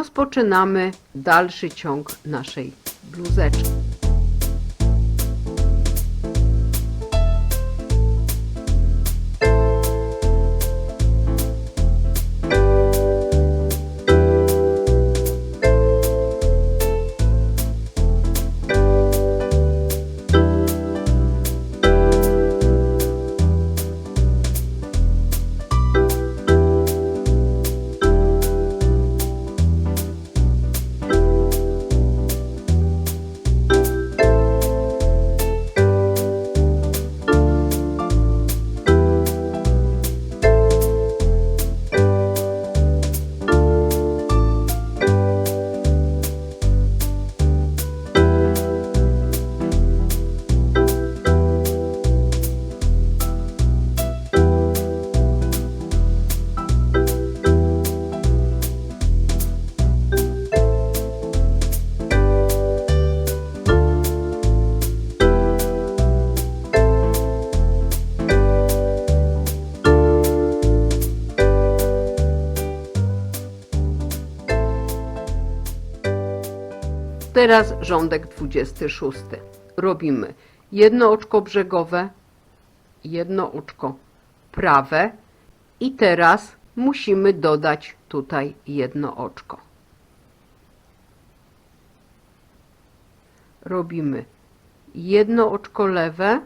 rozpoczynamy dalszy ciąg naszej bluzeczki. Teraz rządek 26. Robimy jedno oczko brzegowe, jedno oczko prawe i teraz musimy dodać tutaj jedno oczko. Robimy jedno oczko lewe,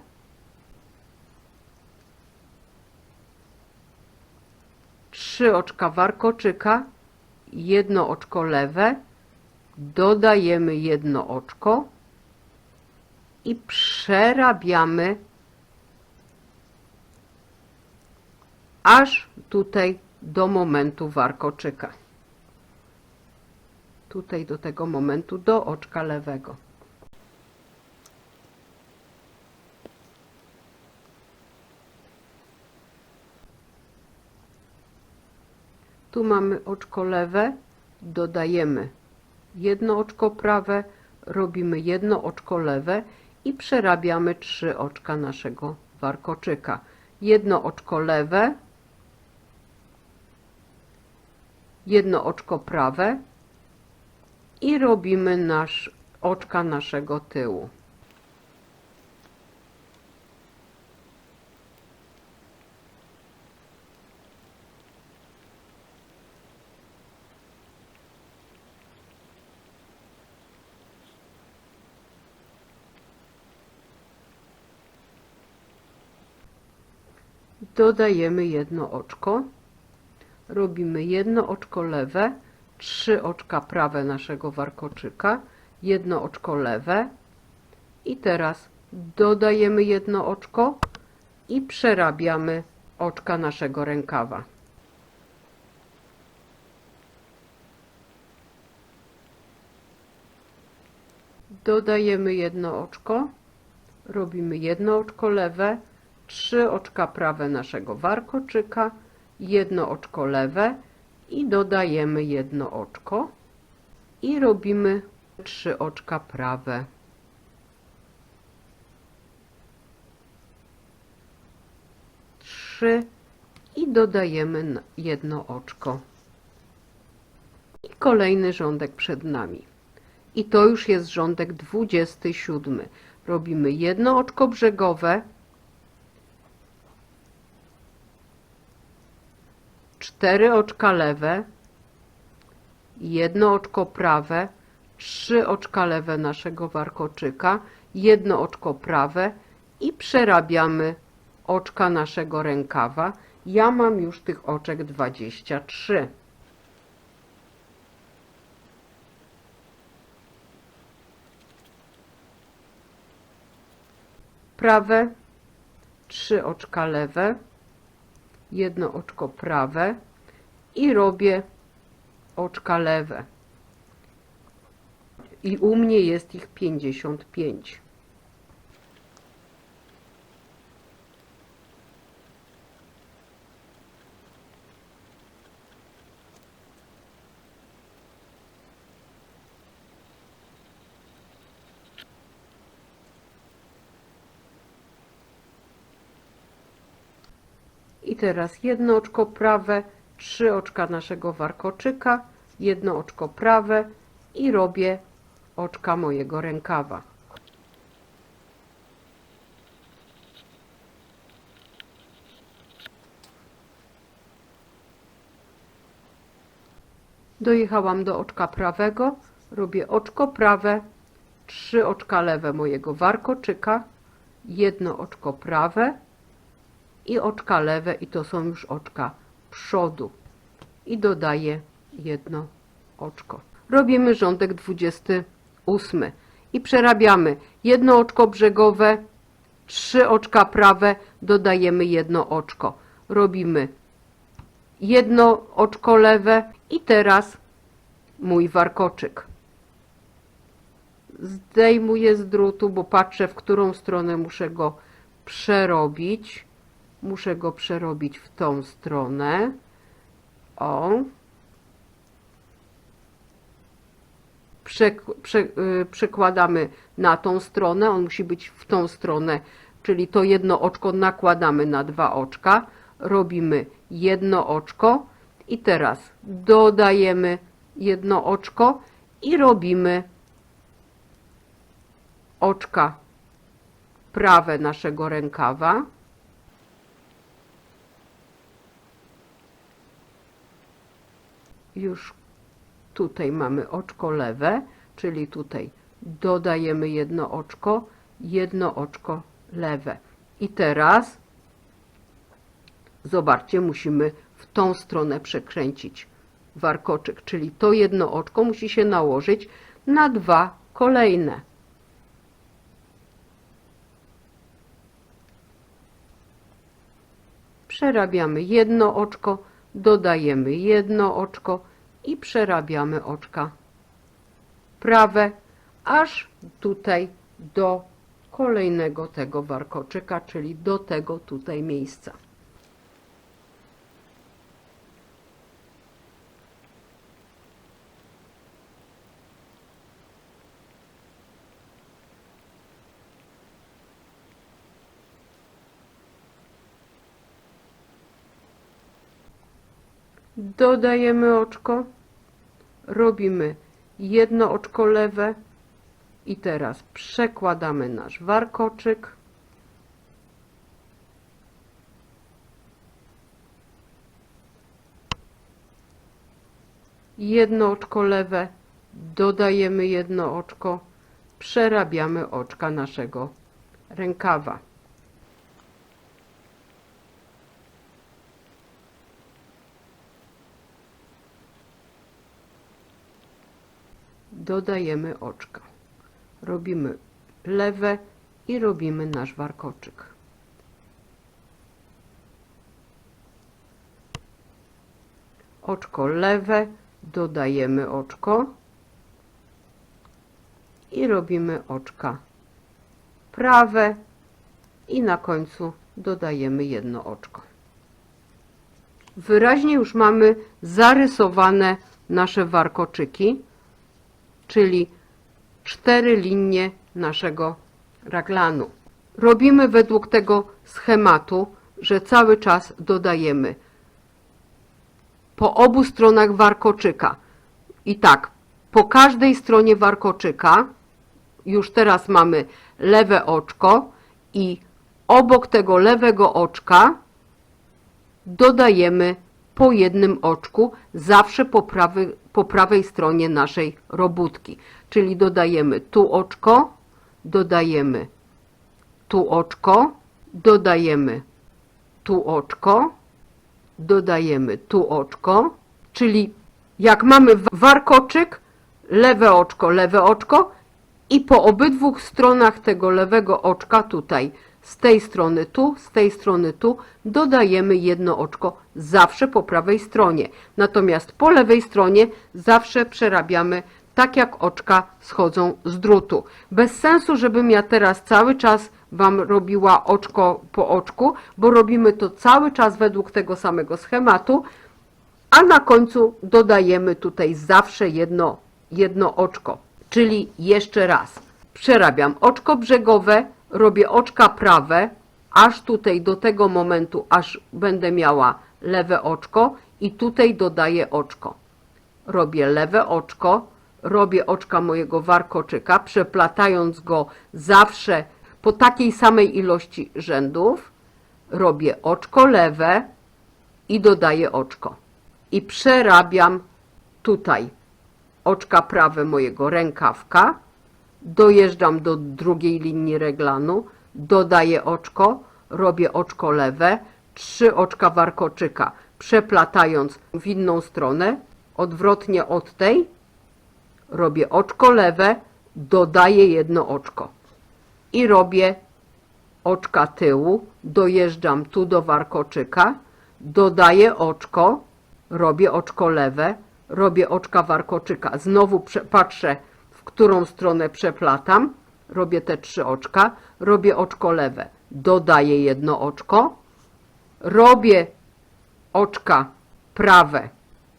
trzy oczka warkoczyka, jedno oczko lewe, dodajemy jedno oczko i przerabiamy aż tutaj do momentu warkoczyka. Tutaj do tego momentu do oczka lewego. Tu mamy oczko lewe, dodajemy jedno oczko prawe, robimy jedno oczko lewe i przerabiamy trzy oczka naszego warkoczyka. Jedno oczko lewe, jedno oczko prawe i robimy nasz oczka naszego tyłu. Dodajemy jedno oczko. Robimy jedno oczko lewe, trzy oczka prawe naszego warkoczyka, jedno oczko lewe i teraz dodajemy jedno oczko i przerabiamy oczka naszego rękawa. Dodajemy jedno oczko, robimy jedno oczko lewe, trzy oczka prawe naszego warkoczyka, jedno oczko lewe i dodajemy jedno oczko i robimy trzy oczka prawe. Trzy i dodajemy jedno oczko. I kolejny rządek przed nami. I to już jest rządek 27. Robimy jedno oczko brzegowe, cztery oczka lewe, jedno oczko prawe, trzy oczka lewe naszego warkoczyka, jedno oczko prawe i przerabiamy oczka naszego rękawa. Ja mam już tych oczek 23. Prawe, trzy oczka lewe, jedno oczko prawe i robię oczka lewe. I u mnie jest ich 55. I teraz jedno oczko prawe, trzy oczka naszego warkoczyka, jedno oczko prawe i robię oczka mojego rękawa. Dojechałam do oczka prawego, robię oczko prawe, trzy oczka lewe mojego warkoczyka, jedno oczko prawe i oczka lewe i to są już oczka przodu i dodaję jedno oczko. Robimy rządek 28 i przerabiamy jedno oczko brzegowe, trzy oczka prawe, dodajemy jedno oczko. Robimy jedno oczko lewe i teraz mój warkoczyk. Zdejmuję z drutu, bo patrzę w którą stronę muszę go przerobić. Muszę go przerobić w tą stronę. O. Przek prze y, przekładamy na tą stronę. On musi być w tą stronę, czyli to jedno oczko nakładamy na dwa oczka. Robimy jedno oczko i teraz dodajemy jedno oczko i robimy oczka prawe naszego rękawa. Już tutaj mamy oczko lewe, czyli tutaj dodajemy jedno oczko, jedno oczko lewe. I teraz zobaczcie, musimy w tą stronę przekręcić warkoczyk, czyli to jedno oczko musi się nałożyć na dwa kolejne. Przerabiamy jedno oczko, dodajemy jedno oczko i przerabiamy oczka prawe, aż tutaj do kolejnego tego warkoczyka, czyli do tego tutaj miejsca. Dodajemy oczko, robimy jedno oczko lewe i teraz przekładamy nasz warkoczyk. Jedno oczko lewe, dodajemy jedno oczko, przerabiamy oczka naszego rękawa. Dodajemy oczka. Robimy lewe i robimy nasz warkoczyk. Oczko lewe, dodajemy oczko i robimy oczka prawe i na końcu dodajemy jedno oczko. Wyraźnie już mamy zarysowane nasze warkoczyki czyli cztery linie naszego raglanu. Robimy według tego schematu, że cały czas dodajemy po obu stronach warkoczyka. I tak, po każdej stronie warkoczyka już teraz mamy lewe oczko i obok tego lewego oczka dodajemy po jednym oczku, zawsze po, prawy, po prawej stronie naszej robótki. Czyli dodajemy tu oczko, dodajemy tu oczko, dodajemy tu oczko, dodajemy tu oczko, czyli jak mamy warkoczyk, lewe oczko, lewe oczko i po obydwu stronach tego lewego oczka tutaj z tej strony tu, z tej strony tu dodajemy jedno oczko zawsze po prawej stronie. Natomiast po lewej stronie zawsze przerabiamy tak jak oczka schodzą z drutu. Bez sensu, żebym ja teraz cały czas Wam robiła oczko po oczku, bo robimy to cały czas według tego samego schematu, a na końcu dodajemy tutaj zawsze jedno, jedno oczko. Czyli jeszcze raz, przerabiam oczko brzegowe, robię oczka prawe, aż tutaj do tego momentu, aż będę miała lewe oczko i tutaj dodaję oczko. robię lewe oczko, robię oczka mojego warkoczyka, przeplatając go zawsze po takiej samej ilości rzędów. Robię oczko lewe i dodaję oczko. I przerabiam tutaj oczka prawe mojego rękawka, dojeżdżam do drugiej linii reglanu, dodaję oczko, robię oczko lewe, trzy oczka warkoczyka, przeplatając w inną stronę, odwrotnie od tej, robię oczko lewe, dodaję jedno oczko i robię oczka tyłu, dojeżdżam tu do warkoczyka, dodaję oczko, robię oczko lewe, robię oczka warkoczyka, znowu patrzę, w którą stronę przeplatam, robię te trzy oczka, robię oczko lewe, dodaję jedno oczko, robię oczka prawe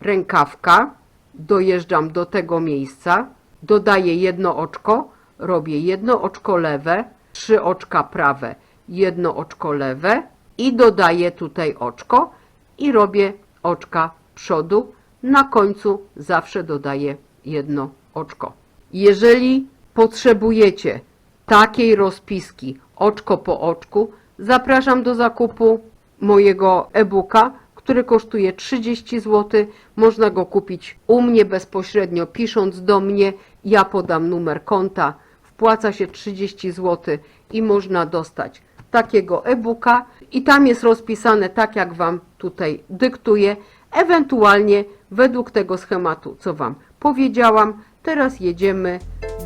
rękawka, dojeżdżam do tego miejsca, dodaję jedno oczko, robię jedno oczko lewe, trzy oczka prawe, jedno oczko lewe i dodaję tutaj oczko i robię oczka przodu. Na końcu zawsze dodaję jedno oczko. Jeżeli potrzebujecie takiej rozpiski oczko po oczku, zapraszam do zakupu mojego e-booka, który kosztuje 30 zł. Można go kupić u mnie bezpośrednio, pisząc do mnie. Ja podam numer konta. Wpłaca się 30 zł i można dostać takiego e-booka i tam jest rozpisane tak, jak Wam tutaj dyktuję, ewentualnie według tego schematu, co Wam powiedziałam. Teraz jedziemy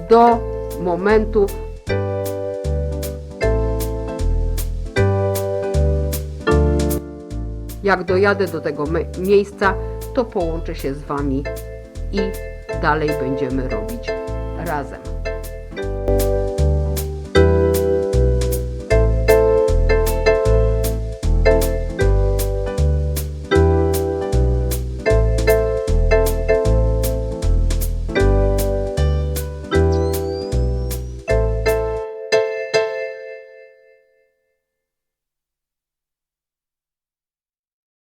do momentu, Jak dojadę do tego miejsca, to połączę się z Wami i dalej będziemy robić razem.